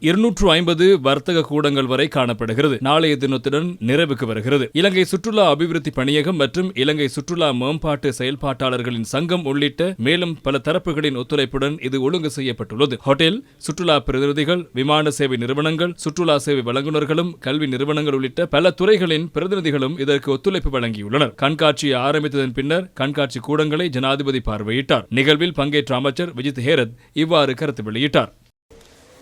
இருநூற்று ஐம்பது வர்த்தக கூடங்கள் வரை காணப்படுகிறது. நாளைய தினத்துடன் நிறைவுக்கு வருகிறது. இலங்கை சுற்றுலா அபிவிருத்தி பணியகம் மற்றும் இலங்கை சுற்றுலா மேம்பாட்டு செயல்பாட்டாளர்களின் சங்கம் உள்ளிட்ட மேலும் பல தரப்புகளின் ஒத்துழைப்புடன் இது ஒழுங்கு செய்யப்பட்டுள்ளது. ஹோட்டல் சுற்றுலா பிரதிநிதிகள் விமான சேவை நிறுவனங்கள் சுற்றுலா சேவை வழங்குநர்களும் கல்வி நிறுவனங்கள் உள்ளிட்ட பல துறைகளின் பிரதிநிதிகளும் இதற்கு ஒத்துழைப்பு வழங்கியுள்ளனர். கண்காட்சியை ஆரம்பித்ததன் பின்னர் கண்காட்சி கூடங்களை ஜனாதிபதி பார்வையிட்டார். நிகழ்வில் பங்கேற்ற அமைச்சர் விஜித் ஹேரத் இவ்வாறு கருத்து வெளியிட்டார்.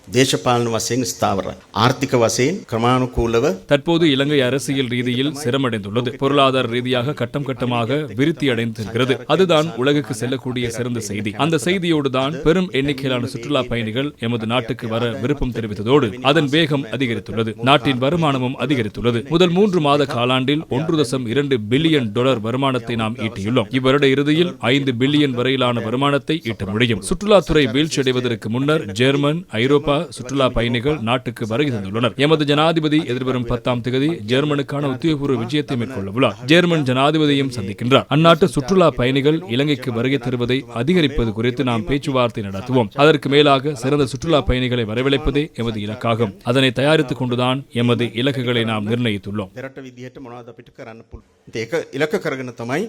දේශපාලන වශයෙන් ස්ථාවර. ආර්ථික වශයෙන් ක්‍රමානුකූලව தற்போது இலங்கை அரசியல் ரீதியில் சிரமடைந்துள்ளது பொருளாதார ரீதியாக கட்டம் கட்டமாக விருத்தி அடைந்திருக்கிறது அதுதான் உலகுக்கு செல்லக்கூடிய சிறந்த செய்தி அந்த செய்தியோடு தான் பெரும் எண்ணிக்கையிலான சுற்றுலா பயணிகள் எமது நாட்டுக்கு வர விருப்பம் தெரிவித்ததோடு அதன் வேகம் அதிகரித்துள்ளது நாட்டின் வருமானமும் அதிகரித்துள்ளது முதல் மூன்று மாத காலாண்டில் ஒன்று தசம் இரண்டு பில்லியன் டாலர் வருமானத்தை நாம் ஈட்டியுள்ளோம் இவ்வருட இறுதியில் ஐந்து பில்லியன் வரையிலான வருமானத்தை ஈட்ட முடியும் சுற்றுலாத்துறை வீழ்ச்சியடைவதற்கு முன்னர் ஜெர்மன் ஐரோப்பா சுற்றுலா பயணிகள் நாட்டுக்கு வருகை தந்துள்ளனர் எமது ஜனாதிபதி எதிர்வரும் பத்தாம் தேதி ஜெர்மனுக்கான உத்தியோகபூர்வ விஜயத்தை மேற்கொள்ள உள்ளார் ஜெர்மன் ஜனாதிபதியையும் சந்திக்கின்றார் அந்நாட்டு சுற்றுலா பயணிகள் இலங்கைக்கு வருகை தருவதை அதிகரிப்பது குறித்து நாம் பேச்சுவார்த்தை நடத்துவோம் அதற்கு மேலாக சிறந்த சுற்றுலா பயணிகளை வரவழைப்பதே எமது இலக்காகும் அதனை தயாரித்துக் கொண்டுதான் எமது இலக்குகளை நாம் நிர்ணயித்துள்ளோம் දෙරට විදිහට මොනවද අපිට කරන්න පුළුවන්. ඉතින් ඒක ඉලක්ක කරගෙන තමයි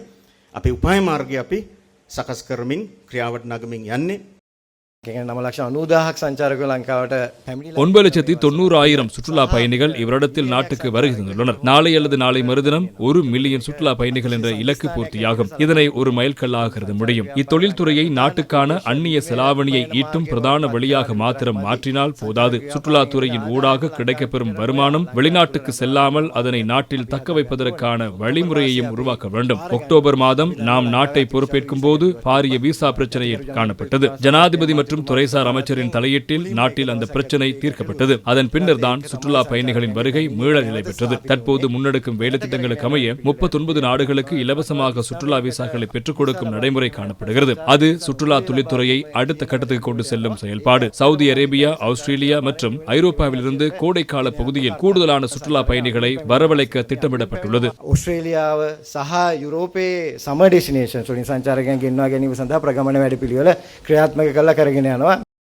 අපි උපාය මාර්ගය අපි සකස් කරමින් ක්‍රියාවට නගමින් යන්නේ. ஒன்பது லட்சத்தி தொண்ணூறு ஆயிரம் சுற்றுலா பயணிகள் இவரிடத்தில் நாட்டுக்கு வருகை தந்துள்ளனர் நாளை அல்லது நாளை மறுதினம் ஒரு மில்லியன் சுற்றுலா பயணிகள் என்ற இலக்கு பூர்த்தியாகும். இதனை ஒரு மைல்கல்லாக கருத முடியும். இத்தொழில் துறையை நாட்டுக்கான அந்நிய செலாவணியை ஈட்டும் பிரதான வழியாக மாத்திரம் மாற்றினால் போதாது. சுற்றுலாத்துறையின் ஊடாக கிடைக்கப்பெறும் வருமானம் வெளிநாட்டுக்கு செல்லாமல் அதனை நாட்டில் தக்க வைப்பதற்கான வழிமுறையையும் உருவாக்க வேண்டும். அக்டோபர் மாதம் நாம் நாட்டை பொறுப்பேற்கும் போது பாரிய விசா பிரச்சனையில் காணப்பட்டது. ஜனாதிபதி மற்றும் துறைசார் அமைச்சரின் தலையீட்டில் நாட்டில் அந்த பிரச்சனை தீர்க்கப்பட்டது அதன் பின்னர் தான் சுற்றுலா பயணிகளின் வருகை மீள நிலை பெற்றது தற்போது முன்னெடுக்கும் வேலை திட்டங்களுக்கு அமைய முப்பத்தொன்பது நாடுகளுக்கு இலவசமாக சுற்றுலா விசாக்களை பெற்றுக் கொடுக்கும் நடைமுறை காணப்படுகிறது அது சுற்றுலா தொழில்துறையை அடுத்த கட்டத்துக்கு கொண்டு செல்லும் செயல்பாடு சவுதி அரேபியா ஆஸ்திரேலியா மற்றும் ஐரோப்பாவிலிருந்து கோடைக்கால பகுதியில் கூடுதலான சுற்றுலா பயணிகளை வரவழைக்க திட்டமிடப்பட்டுள்ளது ඔස්ට්‍රේලියාව සහ යුරෝපයේ සම ඩෙස්ටිනේෂන් වලින් සංචාරකයන් ගෙන්වා ගැනීම සඳහා ප්‍රගමන වැඩපිළිවෙල ක්‍රියාත්මක කළා කරගෙන 跟那样的。